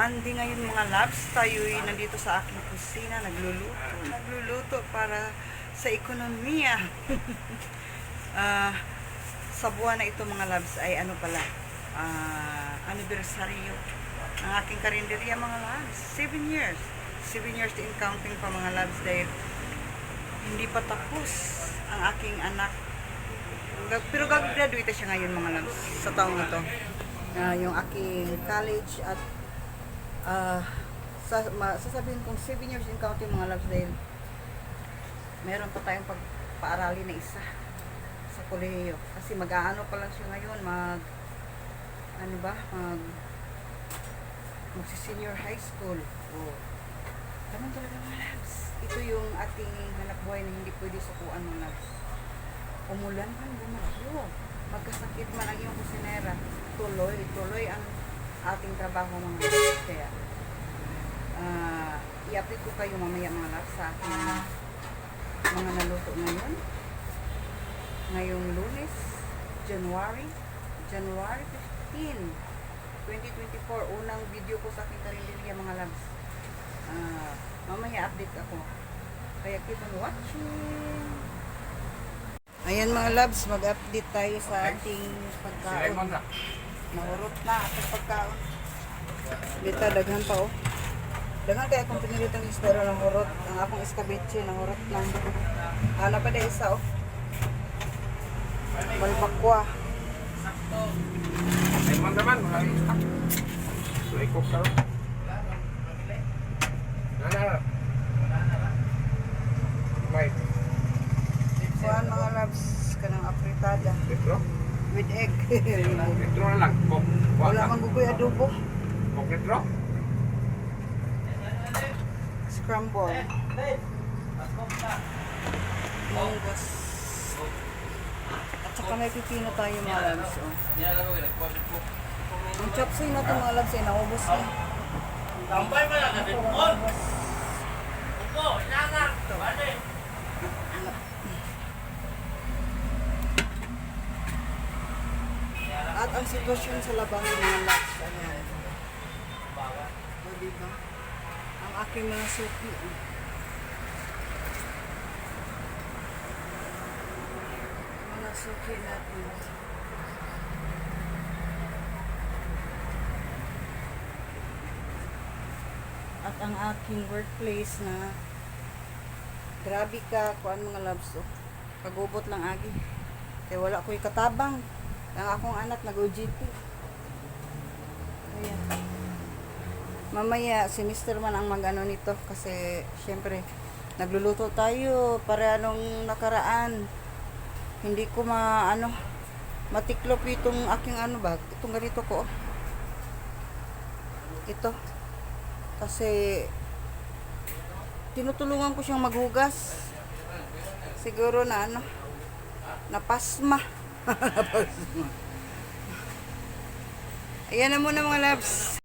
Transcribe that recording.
Monday ngayon mga loves. Tayo'y nandito sa aking kusina. Nagluluto. Nagluluto para sa ekonomiya. Ah, sa buwan na ito mga loves ay ano pala. Ah, anibersaryo ng aking karinderya mga loves. 7 years. 7 years in counting pa mga loves dahil hindi pa tapos ang aking anak Pero gag-graduate na siya ngayon mga loves sa taong ito. Ah, yung aking college at ah sa, sasabihin kong 7 years in counting mga loves dahil meron pa tayong pagpaarali na isa sa kolehiyo. Kasi mag-aano pa lang siya ngayon, mag ano ba, mag magsi-senior high school. Oh. Ganun talaga mga loves. Ito yung ating hanap buhay na hindi pwede sukuan mga loves umulan man, bumagyo. Magkasakit man ang iyong kusinera. Tuloy, tuloy ang ating trabaho mga loves. Kaya, ah, i-update ko kayo mamaya mga loves sa aking mga naluto ngayon. Ngayong lunes, January, January 15, 2024. Unang video ko sa aking karinderya mga loves. Ah, mamaya update ako. Kaya keep on watching. Ayan mga loves, mag-update tayo sa ating pagkaon. Nahurot na ating pagkaon. Dito, daghan pa oh. Daghan kaya kung pinilitang isdaro ng hurot. Ang akong iskabeche, nahurot na. Hala pa na isa oh. Malbakwa. Ay, man naman, maraming stock. So, ikok ka rin. Nana. May Kuhan mga loves, kanang apritada. litro. With egg. Litro na lang. Kok. Wala mang gugoy adobo. Kok litro. Scramble. Munggos. At saka may pipino tayo mga loves. Oh. Ang chopsay na ito mga loves eh, naubos na. Tambay mo lang on. Upo, inangat. Bade. At ang sitwasyon sa labang ng mga loves, ayan. O, diba? Ang aking mga suki. oh. Mga suki natin. At ang aking workplace na grabe ka, kuan mga loves. Oh. Kagubot lang agi. Kaya wala ko'y katabang. Ang akong anak nag-OGT. Ayan. Mamaya, si Mr. man ang mag-ano nito kasi syempre nagluluto tayo para anong nakaraan. Hindi ko ma ano matiklop itong aking ano ba, itong ganito ko. oh. Ito. Kasi tinutulungan ko siyang maghugas. Siguro na ano, napasma. napasma. Ayan na muna mga loves.